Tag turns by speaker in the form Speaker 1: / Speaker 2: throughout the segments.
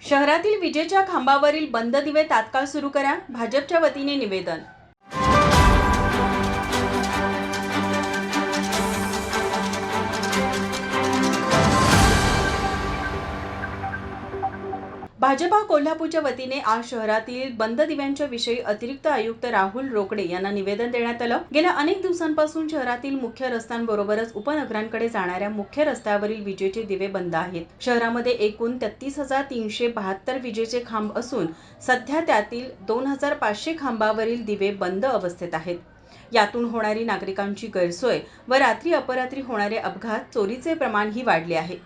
Speaker 1: शहरातील विजेच्या खांबावरील बंद दिवे तात्काळ सुरू करा. भाजपच्या वतीने निवेदन भाजपा कोल्हापूरच्या वतीने आज शहरातील बंद दिव्यांच्या विषयी अतिरिक्त आयुक्त राहुल रोकडे यांना निवेदन देण्यात आलं. गेल्या अनेक दिवसांपासून शहरातील मुख्य रस्त्यांबरोबरच उपनगरांकडे जाणाऱ्या मुख्य रस्त्यावरील विजेचे दिवे बंद आहेत. शहरामध्ये एकूण तेहतीस हजार तीनशे बहात्तर विजेचे खांब असून सध्या त्यातील दोन हजार पाचशे खांबावरील दिवे बंद अवस्थेत आहेत. यातून होणारी नागरिकांची गैरसोय व रात्री अपरात्री होणारे अपघात चोरीचे प्रमाणही वाढले आहे.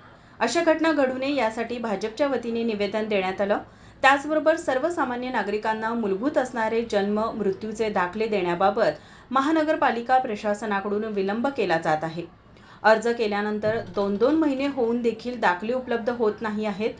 Speaker 1: अशा घटना घडू नये यासाठी भाजपच्या वतीने निवेदन देण्यात आलं. त्याचबरोबर सर्वसामान्य नागरिकांना मूलभूत असणारे जन्म मृत्यूचे दाखले देण्याबाबत महानगरपालिका प्रशासनाकडून विलंब केला जात आहे. अर्ज केल्यानंतर दोन दोन महिने होऊन देखील दाखले उपलब्ध होत नाही आहेत.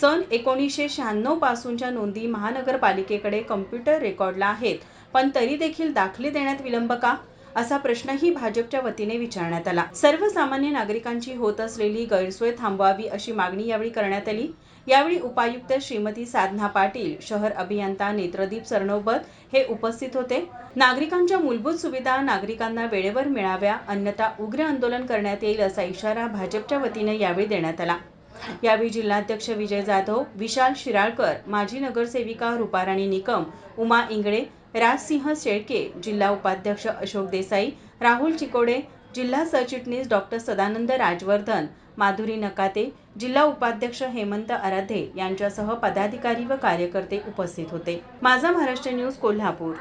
Speaker 1: सन एकोणीसशे शहाण्णव पासूनच्या नोंदी महानगरपालिकेकडे कम्प्युटर रेकॉर्डला आहेत. पण तरी देखील दाखले देण्यात विलंब का? असा प्रश्नही भाजपच्या वतीने विचारण्यात आला. सर्वसामान्य नागरिकांची होत असलेली गैरसोय थांबवावी अशी मागणी यावेळी करण्यात आली. यावेळी उपायुक्त श्रीमती साधना पाटील शहर अभियंता नेत्रदीप सरनोबत हे उपस्थित होते. नागरिकांच्या मूलभूत सुविधा नागरिकांना वेळेवर मिळाव्या अन्यथा उग्र आंदोलन करण्यात येईल असा इशारा भाजपच्या वतीने यावेळी देण्यात आला. यावेळी जिल्हाध्यक्ष विजय जाधव विशाल शिराळकर माजी नगरसेविका रुपाराणी निकम उमा इंगळे राजसिंह शेळके जिल्हा उपाध्यक्ष अशोक देसाई राहुल चिकोडे जिल्हा सरचिटणीस डॉक्टर सदानंद राजवर्धन माधुरी नकाते जिल्हा उपाध्यक्ष हेमंत आराधे यांच्यासह पदाधिकारी व कार्यकर्ते उपस्थित होते. माझा महाराष्ट्र न्यूज कोल्हापूर.